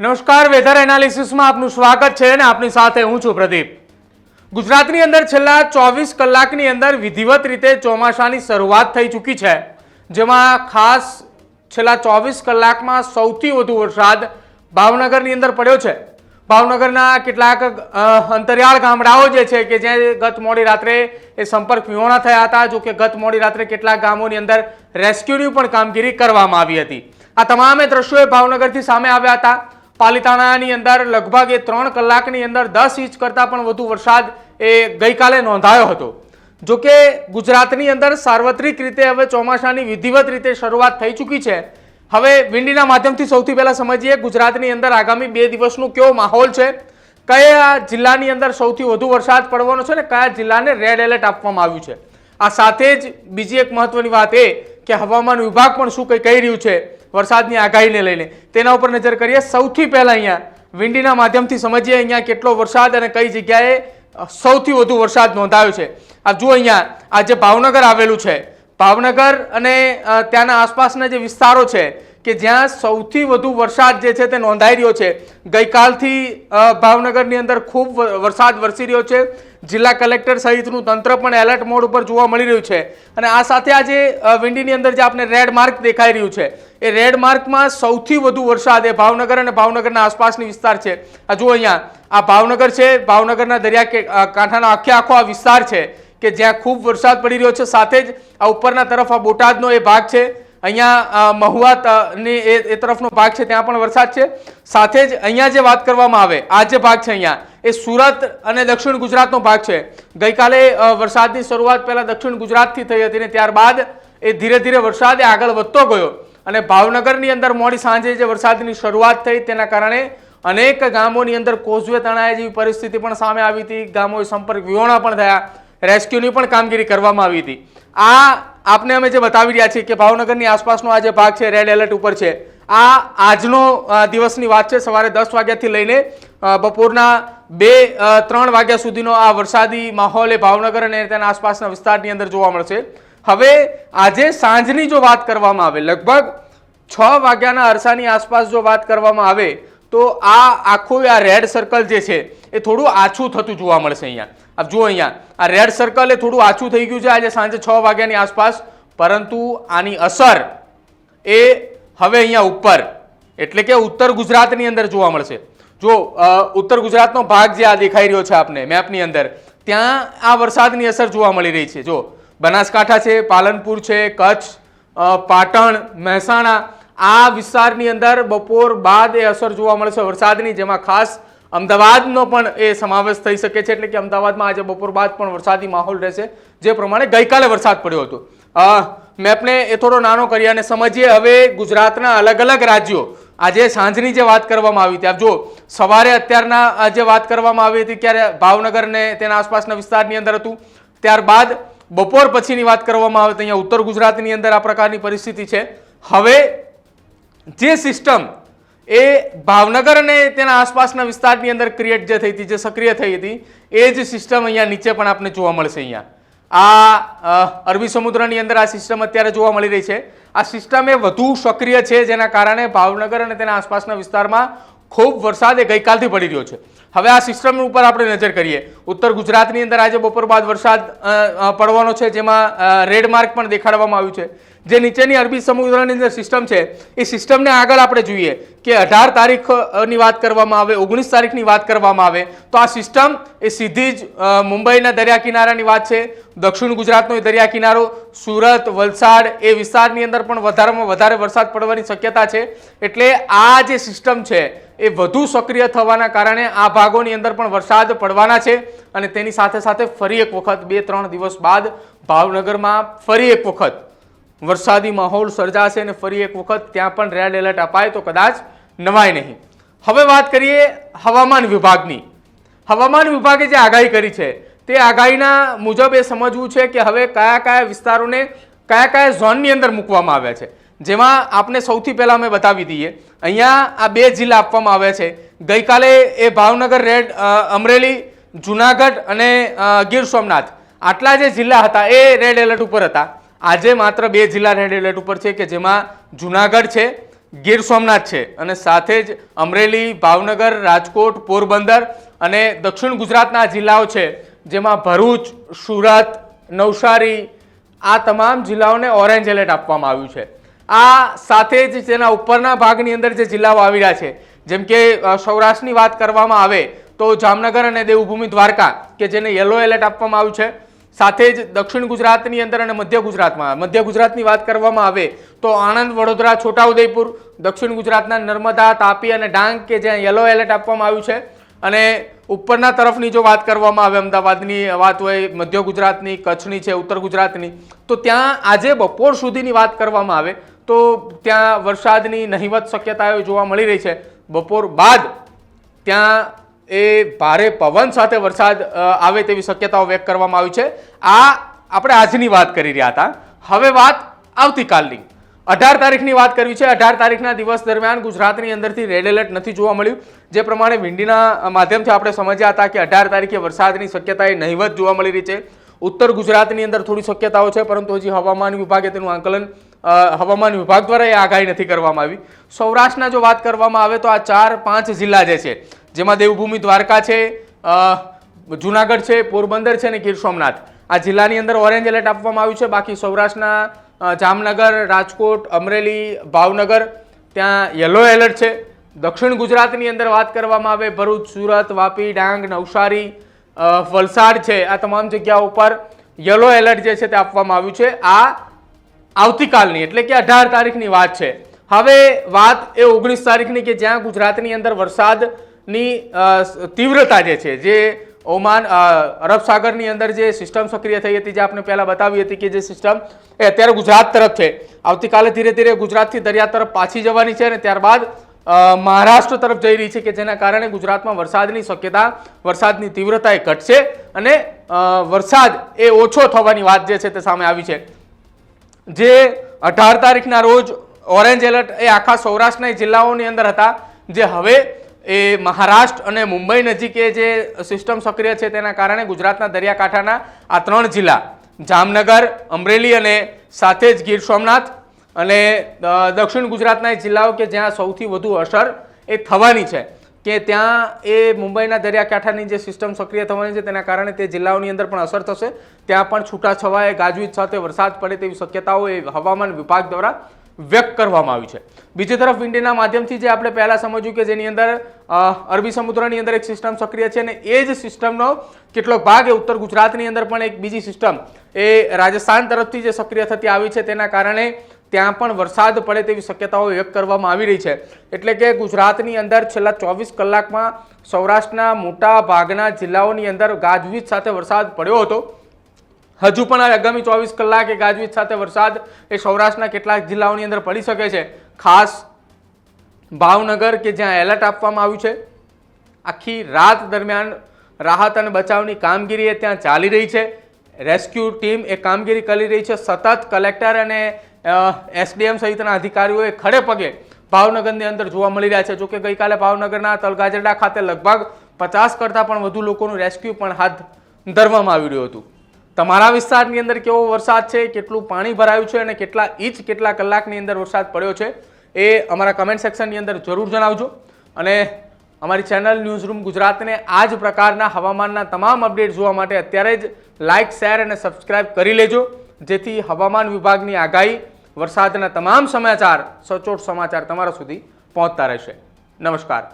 નમસ્કાર, વેધર એનાલિસિસમાં આપનું સ્વાગત છે અને આપની સાથે હું છું પ્રદીપ. ગુજરાતની અંદર છેલ્લા ચોવીસ કલાકની અંદર વિધિવત રીતે ચોમાસાની શરૂઆત થઈ ચૂકી છે, જેમાં ખાસ છેલ્લા ચોવીસ કલાકમાં સૌથી વધુ વરસાદ ભાવનગરની અંદર પડ્યો છે. ભાવનગરના કેટલાક અંતરિયાળ ગામડાઓ જે છે કે જ્યાં ગત મોડી રાત્રે એ સંપર્ક વિહોણા થયા હતા, જો કે ગત મોડી રાત્રે કેટલાક ગામોની અંદર રેસ્ક્યુની પણ કામગીરી કરવામાં આવી હતી. આ તમામે દ્રશ્યો એ ભાવનગરથી સામે આવ્યા હતા. પાલિતાણાની અંદર લગભગ એ ત્રણ કલાકની અંદર દસ ઇંચ કરતાં પણ વધુ વરસાદ એ ગઈકાલે નોંધાયો હતો. જો કે ગુજરાતની અંદર સાર્વત્રિક રીતે હવે ચોમાસાની વિધિવત રીતે શરૂઆત થઈ ચૂકી છે. હવે વિંડીના માધ્યમથી સૌથી પહેલા સમજીએ ગુજરાતની અંદર આગામી બે દિવસનો કેવો માહોલ છે? કયા જિલ્લાની અંદર સૌથી વધુ વરસાદ પડવાનો છે ને કયા જિલ્લાને રેડ એલર્ટ આપવામાં આવ્યું છે? આ સાથે જ બીજી એક મહત્વની વાત એ કે હવામાન વિભાગ પણ શું કંઈ કહી રહ્યું છે? વરસાદની આગાહીને લઈને. તેના ઉપર નજર કરીએ, સૌથી પહેલાં અહીંયા વિંડીના માધ્યમથી સમજીએ અહીંયા કેટલો વરસાદ અને કઈ જગ્યાએ સૌથી વધુ વરસાદ નોંધાયો છે. આ જુઓ અહીંયા, આ જે ભાવનગર આવેલું છે. ભાવનગર અને ત્યાંના આસપાસના જે વિસ્તારો છે કે જ્યાં સૌથી વધુ વરસાદ જે છે તે નોંધાઈ રહ્યો છે. ગઈકાલથી ભાવનગરની અંદર ખૂબ વરસાદ વરસી રહ્યો છે. જિલ્લા કલેક્ટર સહિતનું તંત્ર પણ એલર્ટ મોડ ઉપર જોવા મળી રહ્યું છે. અને આ સાથે આજે અ, વિંડીની અંદર જે આપણે રેડ માર્ક દેખાઈ રહ્યું છે એ રેડ માર્કમાં સૌથી વધુ વરસાદ એ ભાવનગર અને ભાવનગરના આસપાસની વિસ્તાર છે. આ જુઓ અહીંયા આ ભાવનગર છે ભાવનગરના દરિયા કાંઠાનો આખે આખો આ વિસ્તાર છે કે જ્યાં ખૂબ વરસાદ પડી રહ્યો છે. સાથે જ આ ઉપરના તરફ આ બોટાદનો એ ભાગ છે અહીંયા અ, મહુવા ની એ એ તરફનો ભાગ છે ત્યાં પણ વરસાદ છે. સાથે જ અહીંયા જે વાત કરવામાં આવે આ જે ભાગ છે અહીંયા એ સુરત અને દક્ષિણ ગુજરાતનો ભાગ છે. ગઈકાલે વરસાદની શરૂઆત પહેલા દક્ષિણ ગુજરાતથી થઈ હતી ને ત્યારબાદ એ ધીરે ધીરે વરસાદ આગળ વધતો ગયો. અને ભાવનગરની અંદર મોડી સાંજે જે વરસાદની શરૂઆત થઈ તેના કારણે અનેક ગામોની અંદર કોઝવે તણાય જેવી પરિસ્થિતિ પણ સામે આવી હતી. ગામોએ સંપર્ક વિહોણા પણ થયા. રેસ્ક્યુની પણ કામગીરી કરવામાં આવી હતી. આ આપને અમે જે બતાવી રહ્યા છીએ કે ભાવનગરની આસપાસનો આ જે ભાગ છે રેડ એલર્ટ ઉપર છે, આ આજનો દિવસની વાત છે, સવારે દસ વાગ્યાથી લઈને બપોરના બે ત્રણ વાગ્યા સુધીનો આ વરસાદી માહોલ એ ભાવનગર અને તેના આસપાસના વિસ્તારની અંદર જોવા મળશે. હવે આજે સાંજની જો વાત કરવામાં આવે, લગભગ છ વાગ્યાના અરસાની આસપાસ જો વાત કરવામાં આવે તો આ આખું આ રેડ સર્કલ જે છે, એ થોડું આછું થતું જોવા મળશે અહીંયા. આપ જુઓ અહીંયા, આ રેડ સર્કલ એ થોડું આછું થઈ ગયું છે આજે સાંજે છ વાગ્યાની આસપાસ, પરંતુ આની અસર એ હવે અહીંયા ઉપર, એટલે કે ઉત્તર ગુજરાતની અંદર જોવા મળશે. જો ઉત્તર ગુજરાતનો ભાગ જે આ દેખાઈ રહ્યો છે આપને, મેપની અંદર, ત્યાં આ વરસાદની અસર જોવા મળી રહી છે. જો, બનાસકાંઠા છે, પાલનપુર છે, કચ્છ પાટણ, મહેસાણા આ વિસ્તારની અંદર બપોર બાદ એ અસર જોવા મળશે વરસાદની, જેમાં ખાસ અમદાવાદનો પણ એ સમાવેશ થઈ શકે છે. એટલે કે અમદાવાદમાં આજે બપોર બાદ પણ વરસાદી માહોલ રહેશે, જે પ્રમાણે ગઈકાલે વરસાદ પડ્યો હતો. મેપને એ થોડો નાનો કરી અને સમજીએ હવે ગુજરાતના અલગ અલગ રાજ્યો. આજે સાંજની જે વાત કરવામાં આવી હતી જો સવારે અત્યારના જે વાત કરવામાં આવી હતી ત્યારે ભાવનગર ને તેના આસપાસના વિસ્તારની અંદર હતું. ત્યારબાદ બપોર પછીની વાત કરવામાં આવે તો અહીંયા ઉત્તર ગુજરાતની અંદર આ પ્રકારની પરિસ્થિતિ છે. હવે જે સિસ્ટમ એ ભાવનગર અને તેના આસપાસના વિસ્તારની અંદર ક્રિએટ જે થઈ હતી, જે સક્રિય થઈ હતી, એ જ સિસ્ટમ અહીંયા નીચે પણ આપણે જોવા મળશે અહીંયા. આ અરબી સમુદ્રની અંદર આ સિસ્ટમ અત્યારે જોવા મળી રહી છે. આ સિસ્ટમ એ વધુ સક્રિય છે જેના કારણે ભાવનગર અને તેના આસપાસના વિસ્તારમાં ખૂબ વરસાદ એ ગઈકાલથી પડી રહ્યો છે. હવે આ સિસ્ટમ ઉપર આપણે નજર કરીએ. ઉત્તર ગુજરાતની અંદર આજે બપોર બાદ વરસાદ પડવાનો છે, જેમાં રેડ માર્ક પણ દેખાડવામાં આવ્યું છે. જે નીચેની અરબી સમુદ્રની અંદર સિસ્ટમ છે, એ સિસ્ટમને આગળ આપણે જોઈએ કે અઢાર તારીખની વાત કરવામાં આવે, ઓગણીસ તારીખની વાત કરવામાં આવે, તો આ સિસ્ટમ એ સીધી જ મુંબઈના દરિયા કિનારાની વાત છે, દક્ષિણ ગુજરાતનો એ દરિયા કિનારો, સુરત, વલસાડ એ વિસ્તારની અંદર પણ વધારેમાં વધારે વરસાદ પડવાની શક્યતા છે. એટલે આ જે સિસ્ટમ છે, એ વધુ સક્રિય થવાના કારણે આ ભાગોની અંદર પણ વરસાદ પડવાના છે અને તેની સાથે સાથે ફરી એક વખત બે, ત્રણ દિવસ બાદ ભાવનગરમાં ફરી એક વખત વરસાદી માહોલ સર્જાશે અને ફરી એક વખત ત્યાં પણ રેડ એલર્ટ અપાય તો કદાચ નવાય નહીં. હવે વાત કરીએ હવામાન વિભાગની. હવામાન વિભાગે જે આગાહી કરી છે, તે આગાહીના મુજબ એ સમજવું છે કે હવે કયા કયા વિસ્તારોને કયા કયા ઝોનની અંદર મૂકવામાં આવ્યા છે. જેમાં આપણે સૌથી પહેલાં અમે બતાવી દઈએ. અહીંયા આ બે જિલ્લા આપવામાં આવ્યા છે. ગઈકાલે એ ભાવનગર, રેડ અમરેલી, જુનાગઢ અને ગીર સોમનાથ. આટલા જે જિલ્લા હતા એ રેડ એલર્ટ ઉપર હતા. આજે માત્ર બે જિલ્લા રેડ એલર્ટ ઉપર છે કે જેમાં જુનાગઢ છે, ગીર સોમનાથ છે અને સાથે જ અમરેલી, ભાવનગર, રાજકોટ, પોરબંદર અને દક્ષિણ ગુજરાતના જિલ્લાઓ છે, જેમાં ભરૂચ, સુરત, નવસારી આ તમામ જિલ્લાઓને ઓરેન્જ એલર્ટ આપવામાં આવ્યું છે. આ સાથે જ તેના ઉપરના ભાગની અંદર જે જિલ્લાઓ આવી રહ્યા છે, જેમ કે સૌરાષ્ટ્રની વાત કરવામાં આવે તો જામનગર અને દેવભૂમિ દ્વારકા કે જેને યલો એલર્ટ આપવામાં આવ્યું છે સાથે જ દક્ષિણ ગુજરાતની અંદર અને મધ્ય ગુજરાતમાં. મધ્ય ગુજરાતની વાત કરવામાં આવે તો આણંદ, વડોદરા, છોટાઉદેપુર, દક્ષિણ ગુજરાતના નર્મદા, તાપી અને ડાંગ કે જ્યાં યલો એલર્ટ આપવામાં આવ્યું છે. અને ઉપરના તરફની જો વાત કરવામાં આવે, અમદાવાદની વાત હોય, મધ્ય ગુજરાતની, કચ્છની છે, ઉત્તર ગુજરાતની, તો ત્યાં આજે બપોર સુધીની વાત કરવામાં આવે તો ત્યાં વરસાદની નહિવત શક્યતાઓ જોવા મળી રહી છે. બપોર બાદ ત્યાં એ ભારે પવન સાથે વરસાદ આવે તેવી શક્યતાઓ વ્યક્ત કરવામાં આવી છે. આ આપણે આજની વાત કરી રહ્યા હતા. હવે વાત આવતીકાલની. અઢાર તારીખની વાત કરવી છે. અઢાર તારીખના દિવસ દરમિયાન ગુજરાતની અંદરથી રેડ એલર્ટ નથી જોવા મળ્યું. જે પ્રમાણે વિંડીના માધ્યમથી આપણે સમજ્યા હતા કે અઢાર તારીખે વરસાદની શક્યતા એ નહીવત જોવા મળી રહી છે. ઉત્તર ગુજરાતની અંદર થોડી શક્યતાઓ છે, પરંતુ હજી હવામાન વિભાગે તેનું આંકલન હવામાન વિભાગ દ્વારા એ આગાહી નથી કરવામાં આવી. સૌરાષ્ટ્રના જો વાત કરવામાં આવે તો આ ચાર પાંચ જિલ્લા જે છે જેમાં દેવભૂમિ દ્વારકા છે જુનાગઢ છે, પોરબંદર છે અને ગીર સોમનાથ. આ જિલ્લાની અંદર ઓરેન્જ એલર્ટ આપવામાં આવ્યું છે. બાકી સૌરાષ્ટ્રના જામનગર, રાજકોટ, અમરેલી, ભાવનગર, ત્યાં યલો એલર્ટ છે. દક્ષિણ ગુજરાતની અંદર વાત કરવામાં આવે, ભરૂચ, સુરત, વાપી, ડાંગ, નવસારી વલસાડ છે. આ તમામ જગ્યાઓ ઉપર યલો એલર્ટ જે છે તે આપવામાં આવ્યું છે. આ આવતીકાલની, એટલે કે અઢાર તારીખની વાત છે. હવે વાત એ ઓગણીસ તારીખની કે જ્યાં ગુજરાતની અંદર વરસાદની અ, તીવ્રતા જે છે જે ઓમાન અરબ સાગરની અંદર જે સિસ્ટમ સક્રિય થઈ હતી જે આપણે પહેલાં બતાવી હતી કે જે સિસ્ટમ એ અત્યારે ગુજરાત તરફ છે. આવતીકાલે ધીરે ધીરે ગુજરાતથી દરિયા તરફ પાછી જવાની છે અને ત્યારબાદ મહારાષ્ટ્ર તરફ જઈ રહી છે કે જેના કારણે ગુજરાતમાં વરસાદની શક્યતા વરસાદની તીવ્રતા એ ઘટશે અને વરસાદ એ ઓછો થવાની વાત જે છે તે સામે આવી છે. જે અઢાર તારીખના રોજ ઓરેન્જ એલર્ટ એ આખા સૌરાષ્ટ્રના જિલ્લાઓની અંદર હતા. જે હવે એ મહારાષ્ટ્ર અને મુંબઈ નજીકે જે સિસ્ટમ સક્રિય છે તેના કારણે ગુજરાતના દરિયાકાંઠાના આ ત્રણ જિલ્લા, જામનગર, અમરેલી અને સાથે જ ગીર સોમનાથ અને દક્ષિણ ગુજરાતના જિલ્લાઓ કે જ્યાં સૌથી વધુ અસર એ થવાની છે કે ત્યાં એ મુંબઈના દરિયાકાંઠાની જે સિસ્ટમ સક્રિય થવાની છે તેના કારણે તે જિલ્લાઓની અંદર પણ અસર થશે. ત્યાં પણ છૂટાછવાયે, ગાજવીજ સાથે વરસાદ પડે તેવી શક્યતાઓ એ હવામાન વિભાગ દ્વારા વ્યક્ત કરવામાં આવી છે. બીજી તરફ ઇન્ડિયાના માધ્યમથી જે આપણે પહેલાં સમજ્યું કે જેની અંદર અરબી સમુદ્રની અંદર એક સિસ્ટમ સક્રિય છે અને એ જ સિસ્ટમનો કેટલોક ભાગ એ ઉત્તર ગુજરાતની અંદર પણ એક બીજી સિસ્ટમ એ રાજસ્થાન તરફથી જે સક્રિય થતી આવી છે તેના કારણે ત્યાં પણ વરસાદ પડે તેવી શક્યતાઓ વ્યક્ત કરવામાં આવી રહી છે. એટલે કે ગુજરાતની અંદર છેલ્લા ચોવીસ કલાકમાં સૌરાષ્ટ્રના મોટા ભાગના જિલ્લાઓની અંદર ગાજવીજ સાથે વરસાદ પડ્યો હતો. હજુ પણ આગામી ચોવીસ કલાકે ગાજવીજ સાથે વરસાદ એ સૌરાષ્ટ્રના કેટલાક જિલ્લાઓની અંદર પડી શકે છે. ખાસ ભાવનગર કે જ્યાં એલર્ટ આપવામાં આવ્યું છે. આખી રાત દરમિયાન રાહત અને બચાવની કામગીરી એ ત્યાં ચાલી રહી છે. રેસ્ક્યુ ટીમ એ કામગીરી કરી રહી છે. સતત કલેક્ટર અને એસડીએમ સહિતના અધિકારીઓએ એ ખડે પગે ભાવનગરની અંદર જોવા મળી રહ્યા છે. જોકે ગઈકાલે ભાવનગરના તલગાજરડા ખાતે લગભગ પચાસ કરતાં પણ વધુ લોકોનું રેસ્ક્યુ પણ હાથ ધરવામાં આવી રહ્યું હતું. તમારા વિસ્તારની અંદર કેવો વરસાદ છે, કેટલું પાણી ભરાયું છે અને કેટલા ઇંચ, કેટલા કલાકની અંદર વરસાદ પડ્યો છે, એ અમારા કમેન્ટ સેક્શનની અંદર જરૂર જણાવજો. અને અમારી ચેનલ ન્યૂઝ રૂમ ગુજરાતને આ જ પ્રકારના હવામાનના તમામ અપડેટ જોવા માટે અત્યારે જ લાઇક શેર અને સબસ્ક્રાઇબ કરી લેજો, જેથી હવામાન વિભાગની આગાહી વરસાદના તમામ સમાચાર, સચોટ સમાચાર તમારા સુધી પહોંચતા રહેશે. નમસ્કાર.